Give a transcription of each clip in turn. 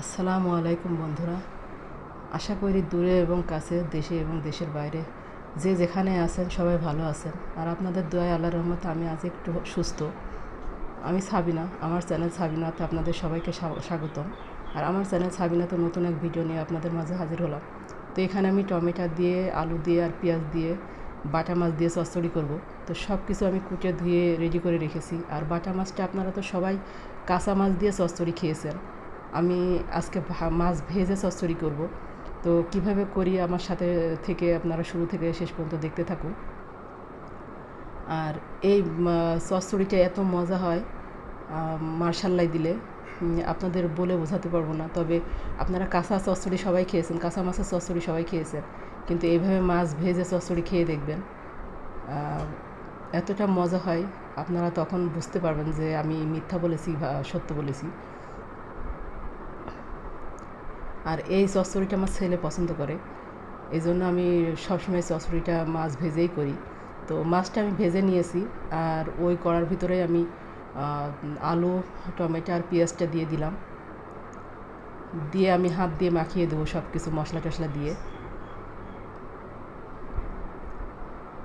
আসসালামু আলাইকুম বন্ধুরা। আশা করি দূরে এবং কাছে দেশে এবং দেশের বাইরে যে যেখানে আছেন সবাই ভালো আছেন। আর আপনাদের দোয়ায় আল্লাহ রহমতে আমি আজ একটু সুস্থ। আমি সাবিনা, আমার চ্যানেল সাবিনাতে আপনাদের সবাইকে স্বা- স্বাগতম। আর আমার চ্যানেল সাবিনাতে নতুন এক ভিডিও নিয়ে আপনাদের মাঝে হাজির হলাম। তো এখানে আমি টমেটো দিয়ে, আলু দিয়ে আর পেঁয়াজ দিয়ে, বাটা মাছ দিয়ে চচ্চড়ি করব। তো সব কিছু আমি কুটে ধুয়ে রেডি করে রেখেছি। আর বাটা মাছটা আপনারা তো সবাই কাঁচা মাছ দিয়ে চচ্চড়ি খেয়েছেন। আমি আজকে মাছ ভেজে চচ্চড়ি করব। তো কীভাবে করি আমার সাথে থেকে আপনারা শুরু থেকে শেষ পর্যন্ত দেখতে থাকুন। আর এই চচ্চড়িটা এত মজা হয় মার্শাল্লাই দিলে। আপনাদের বলে বোঝাতে পারব না, তবে আপনারা কাঁচা চচ্চড়ি সবাই খেয়েছেন, কাঁচা মাছের চচ্চড়ি সবাই খেয়েছেন, কিন্তু এইভাবে মাছ ভেজে চচ্চড়ি খেয়ে দেখবেন এতটা মজা হয়, আপনারা তখন বুঝতে পারবেন যে আমি মিথ্যা বলেছি বা সত্য বলেছি। আর এই চচ্চড়িটা আমার ছেলে পছন্দ করে। এই জন্য আমি সবসময় চচ্চড়িটা মাছ ভেজেই করি। তো মাছটা আমি ভেজে নিয়েছি আর ওই করার ভিতরে আমি আলু, টমেটো আর পেঁয়াজটা দিয়ে দিলাম। দিয়ে আমি হাত দিয়ে মাখিয়ে দেবো সব কিছু মশলা টশলা দিয়ে।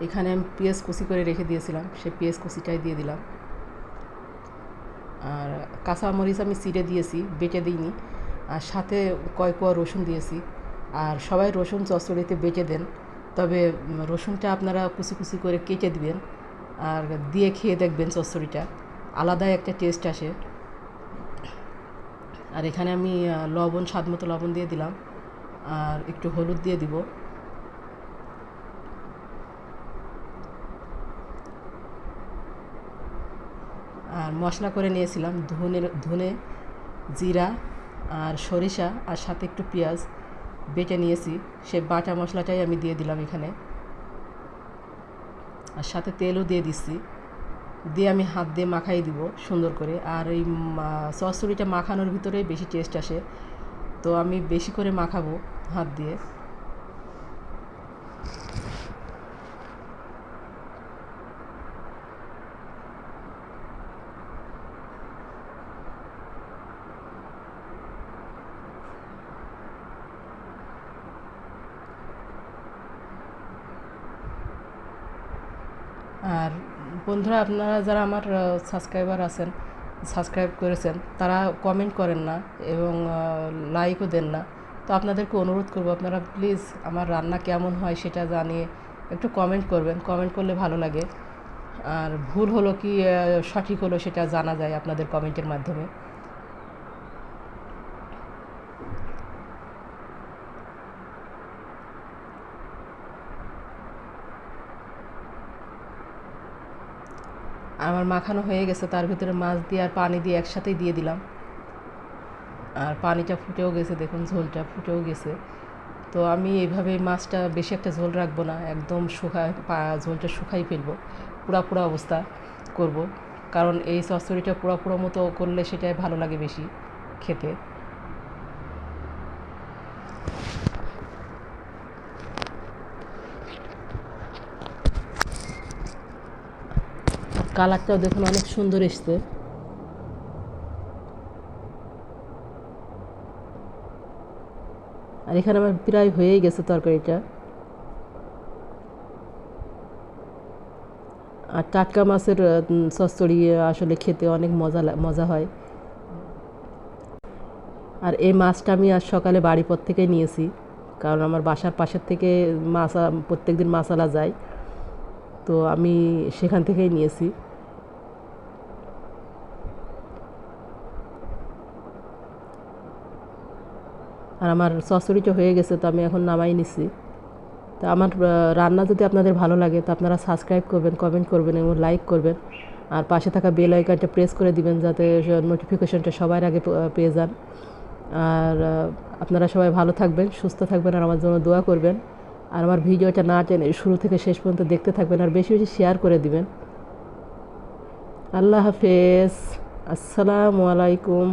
এখানে আমি পেঁয়াজ কুচি করে রেখে দিয়েছিলাম, সেই পেঁয়াজ কুচিটাই দিয়ে দিলাম। আর কাঁচা মরিচ আমি চিড়ে দিয়েছি, বেটে দিইনি। আর সাথে কয় কোয়া রসুন দিয়েছি। আর সবাই রসুন চচ্চড়িতে বেটে দেন। তবে রসুনটা আপনারা কুচি কুচি করে কেটে দিবেন আর দিয়ে খেয়ে দেখবেন চচ্চড়িটা। আলাদাই একটা টেস্ট আসে। আর এখানে আমি লবণ, স্বাদ মতো লবণ দিয়ে দিলাম। আর একটু হলুদ দিয়ে দিব। আর মশলা করে নিয়েছিলাম ধনের ধনে, জিরা আর সরিষা আর সাথে একটু পেঁয়াজ বেটে নিয়েছি। সে বাটা মশলাটাই আমি দিয়ে দিলাম এখানে। আর সাথে তেলও দিয়ে দিচ্ছি। দিয়ে আমি হাত দিয়ে মাখাই দিব সুন্দর করে। আর এই সসরিটা মাখানোর ভিতরে বেশি টেস্ট আসে। তো আমি বেশি করে মাখাবো হাত দিয়ে। আর বন্ধুরা, আপনারা যারা আমার সাবস্ক্রাইবার আছেন সাবস্ক্রাইব করেছেন, তারা কমেন্ট করেন না এবং লাইকও দেন না। তো আপনাদেরকে অনুরোধ করব, আপনারা প্লিজ আমার রান্না কেমন হয় সেটা জানিয়ে একটু কমেন্ট করবেন। কমেন্ট করলে ভালো লাগে। আর ভুল হলো কি সঠিক হলো সেটা জানা যায় আপনাদের কমেন্টের মাধ্যমে। আমার মাখানো হয়ে গেছে, তার ভিতরে মাছ দিয়ে আর পানি দিয়ে একসাথেই দিয়ে দিলাম। আর পানিটা ফুটেও গেছে, দেখুন ঝোলটা ফুটেও গেছে। তো আমি এইভাবে মাছটা বেশি একটা ঝোল রাখব না, একদম শুকায় ঝোলটা শুকাই ফেলব, পুরা পুরা অবস্থা করব। কারণ এই চচ্চড়িটা পুরা পুরো মতো করলে সেটাই ভালো লাগে বেশি খেতে। কালারটাও দেখুন অনেক সুন্দর এসছে। আর এখানে আমার প্রায় হয়েই গেছে তরকারিটা। আর টাটকা মাছের চচ্চড়ি আসলে খেতে অনেক মজা মজা হয়। আর এই মাছটা আমি আজ সকালে বাড়ির পর থেকে নিয়েছি, কারণ আমার বাসার পাশের থেকে মাছ প্রত্যেক দিন মাছালা যায়। তো আমি সেখান থেকেই নিয়েছি। আর আমার চচ্চড়িটা হয়ে গেছে, তো আমি এখন নামাই নিছি। তো আমার রান্না যদি আপনাদের ভালো লাগে, তো আপনারা সাবস্ক্রাইব করবেন কমেন্ট করবেন এবং লাইক করবেন। আর পাশে থাকা বেল আইকনটা প্রেস করে দিবেন যাতে নোটিফিকেশনটা সবার আগে পেয়ে যান। আর আপনারা সবাই ভালো থাকবেন, সুস্থ থাকবেন, আর আমার জন্য দোয়া করবেন। আর আমার ভিডিওটা না টেনে শুরু থেকে শেষ পর্যন্ত দেখতে থাকবেন আর বেশি বেশি শেয়ার করে দিবেন। আল্লাহ হাফেজ। আসসালামু আলাইকুম।